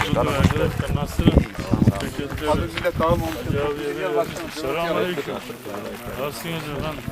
Hoş bulduk arkadaşlar. Nasılsınız? Teşekkür ederim. Millet dağılmamış. Selamünaleyküm. Nasılsınız efendim?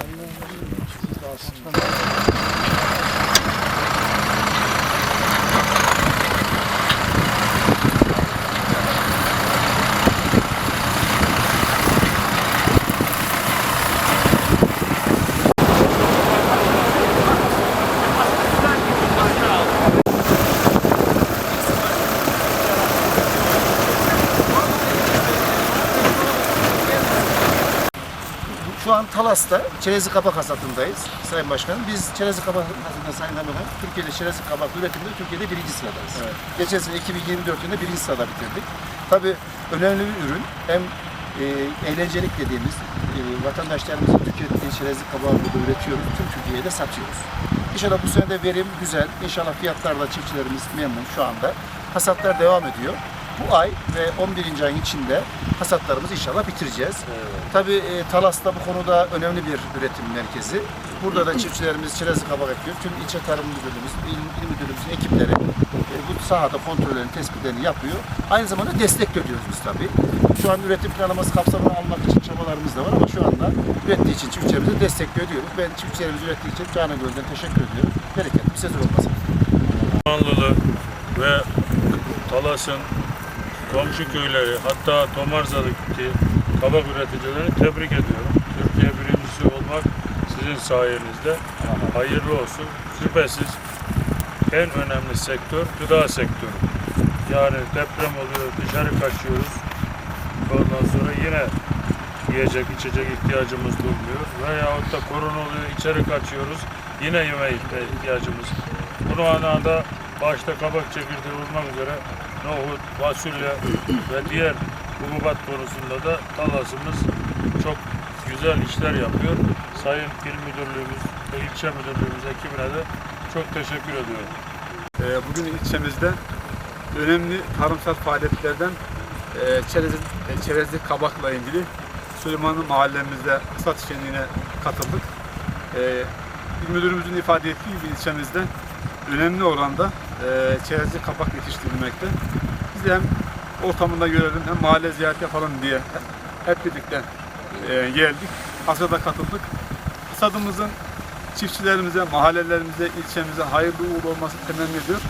Şu an Talas'ta çerezli kabak hasatındayız Sayın Başkanım. Biz çerezli kabak hasatında Sayın Hanım'a Türkiye'de çerezli kabak üretiminde Türkiye'de birinci sıradayız. Geçen sene 2024 yılında birinci sırada bitirdik. Tabii önemli bir ürün. Hem e, eğlencelik dediğimiz e, vatandaşlarımızın tükettiği çerezli kabağı burada üretiyoruz. Tüm Türkiye'ye de satıyoruz. İnşallah bu sene de verim güzel. İnşallah fiyatlarda çiftçilerimiz memnun şu anda. Hasatlar devam ediyor. Bu ay ve 11. ayın içinde hasatlarımızı inşallah bitireceğiz. Tabii e, Talas'ta bu konuda önemli bir üretim merkezi. Burada da çiftçilerimiz çerezli kabak ekiyor. Tüm ilçe tarım müdürlüğümüz, il, il müdürlüğümüzün ekipleri e, bu sahada kontrollerini, tespitlerini yapıyor. Aynı zamanda destek de ödüyoruz biz tabii. Şu an üretim planlaması kapsamını almak için çabalarımız da var ama şu anda ürettiği için çiftçilerimize destek de ödüyoruz. Ben çiftçilerimiz ürettiği için canı gönülden teşekkür ediyorum. Bereketli bir sezon olmasın. Osmanlılı ve Talas'ın komşu köyleri hatta Tomarza'daki kabak üreticilerini tebrik ediyorum. Türkiye birincisi olmak sizin sayenizde. Hayırlı olsun. Şüphesiz en önemli sektör gıda sektörü. Yani deprem oluyor, dışarı kaçıyoruz. Ondan sonra yine yiyecek, içecek ihtiyacımız bulmuyor. Veyahut da korona oluyor, içeri kaçıyoruz. Yine yemeğe ihtiyacımız. Bu manada başta kabak çekirdeği olmak üzere nohut, fasulye ve diğer hububat konusunda da Talas'ımız çok güzel işler yapıyor. Sayın İl Müdürlüğümüz ve ilçe müdürlüğümüz ekibine de çok teşekkür ediyorum. Ee, Bugün ilçemizde önemli tarımsal faaliyetlerden e, çerez, e, çerezli kabakla ilgili Süleymanlı mahallemizde hasat şenliğine katıldık. Ee, İl Müdürümüzün ifade ettiği gibi ilçemizde önemli oranda e, çerezli kabak yetiştirilmekte. Biz de hem ortamında görelim hem mahalle ziyaret yapalım diye hep birlikte e, geldik. Hasada katıldık. Hasadımızın çiftçilerimize, mahallelerimize, ilçemize hayırlı uğurlu olması temenni ediyor.